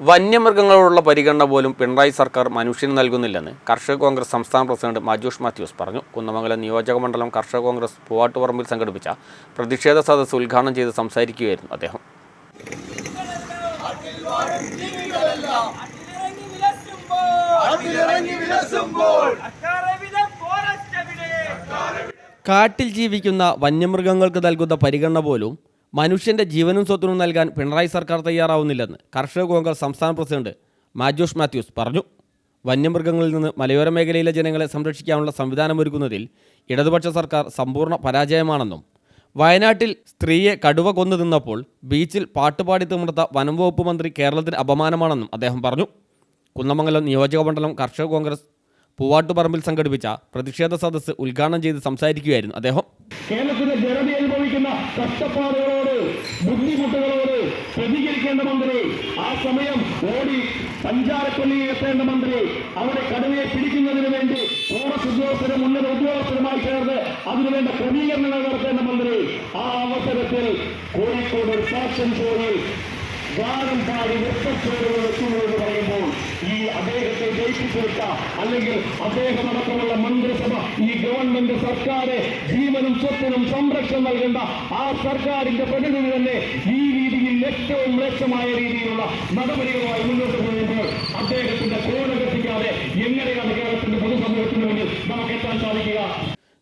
വന്യമൃഗങ്ങളോടുള്ള പരിഗണന പോലും പിണറായി സർക്കാർ മനുഷ്യന് നൽകുന്നില്ലെന്ന് കർഷക കോൺഗ്രസ് സംസ്ഥാന പ്രസിഡന്റ് മജൂഷ് മാത്യൂസ് പറഞ്ഞു. കുന്നമംഗലം നിയോജക മണ്ഡലം കർഷക കോൺഗ്രസ് പൂവാട്ടുപറമ്പിൽ സംഘടിപ്പിച്ച പ്രതിഷേധ സദസ് ഉദ്ഘാടനം ചെയ്ത് സംസാരിക്കുകയായിരുന്നു അദ്ദേഹം. കാട്ടിൽ ജീവിക്കുന്ന വന്യമൃഗങ്ങൾക്ക് നൽകുന്ന പരിഗണന പോലും മനുഷ്യന്റെ ജീവനും സ്വത്തിനും നൽകാൻ പിണറായി സർക്കാർ തയ്യാറാവുന്നില്ലെന്ന് കർഷക കോൺഗ്രസ് സംസ്ഥാന പ്രസിഡന്റ് മാജോഷ് മാത്യൂസ് പറഞ്ഞു. വന്യമൃഗങ്ങളിൽ നിന്ന് മലയോര മേഖലയിലെ ജനങ്ങളെ സംരക്ഷിക്കാനുള്ള സംവിധാനമൊരുക്കുന്നതിൽ ഇടതുപക്ഷ സർക്കാർ സമ്പൂർണ പരാജയമാണെന്നും വയനാട്ടിൽ സ്ത്രീയെ കടുവ കൊന്നു നിന്നപ്പോൾ ബീച്ചിൽ പാട്ടുപാടി തിമിർത്ത വനം വകുപ്പ് മന്ത്രി കേരളത്തിന് അപമാനമാണെന്നും അദ്ദേഹം പറഞ്ഞു. കുന്നമംഗലം നിയോജകമണ്ഡലം കർഷക കോൺഗ്രസ് പൂവാട്ടുപറമ്പിൽ സംഘടിപ്പിച്ച പ്രതിഷേധ സദസ്സ് ഉദ്ഘാടനം ചെയ്ത് സംസാരിക്കുകയായിരുന്നു അദ്ദേഹം. കേരളത്തിന്റെ ജനത അനുഭവിക്കുന്ന കഷ്ടപ്പാടുകളോട് ബുദ്ധിമുട്ടുകളോട് പ്രതികരിക്കേണ്ട മന്ത്രി ആ സമയം ഓടി പഞ്ചാരക്കൊല്ലിയിൽ എത്തേണ്ട മന്ത്രി അവരെ കടുവയെ പിടിക്കുന്നതിന് വേണ്ടി ഫോറസ്റ്റ് ഉദ്യോഗസ്ഥരും ഉന്നത ഉദ്യോഗസ്ഥരുമായി ചേർന്ന് അതിനുവേണ്ട ക്രമീകരണങ്ങൾ നടത്തേണ്ട മന്ത്രി ആ അവസരത്തിൽ കോഴിക്കോട് ഫാഷൻ ഷോയിൽ ഗാനം പാടി നൃത്തത്തോടുകൾ പറയുമ്പോൾ ഈ അദ്ദേഹത്തെ ജയിപ്പിച്ചെടുത്ത അല്ലെങ്കിൽ അദ്ദേഹം അടക്കമുള്ള മന്ത്രിസഭ ഈ ഗവൺമെന്റ് സർക്കാരെ ജീവനും സ്വത്തിനും സംരക്ഷണം നൽകേണ്ട ആ സർക്കാരിന്റെ പ്രതിനിധി തന്നെ ഈ രീതിയിൽ ഏറ്റവും മ്ലേച്ഛമായ രീതിയിലുള്ള നടപടികളുമായി മുന്നോട്ട് പോകുമ്പോൾ അദ്ദേഹത്തിന്റെ കോണ കത്തിക്കാതെ എങ്ങനെയാണ് കേരളത്തിന്റെ പൊതുസമൂഹത്തിന് മുന്നിൽ നമുക്ക് എത്താൻ സാധിക്കുക?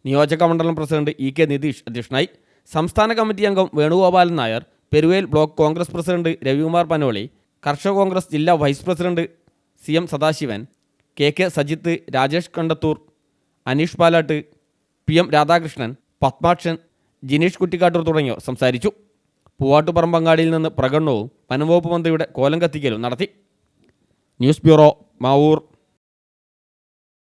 നിയോജക മണ്ഡലം പ്രസിഡന്റ് ഇ കെ നിതീഷ് അധ്യക്ഷനായി സംസ്ഥാന കമ്മിറ്റി അംഗം വേണുഗോപാലൻ നായർ പെരുവേൽ ബ്ലോക്ക് കോൺഗ്രസ് പ്രസിഡന്റ് രവികുമാർ പനോളി കർഷക കോൺഗ്രസ് ജില്ലാ vice president C M Sadasivan K K Sajith Rajesh Kandathur Aneesh Palatt P M Radhakrishnan Padmakshan Jineesh Kuttikkattoor തുടങ്ങിയവർ സംസാരിച്ചു. പൂവാട്ടുപറമ്പങ്ങാടിയിൽ നിന്ന് പ്രകടനവും വനംവകുപ്പ് മന്ത്രിയുടെ കോലം കത്തിക്കലും നടത്തി. News bureau Mavoor.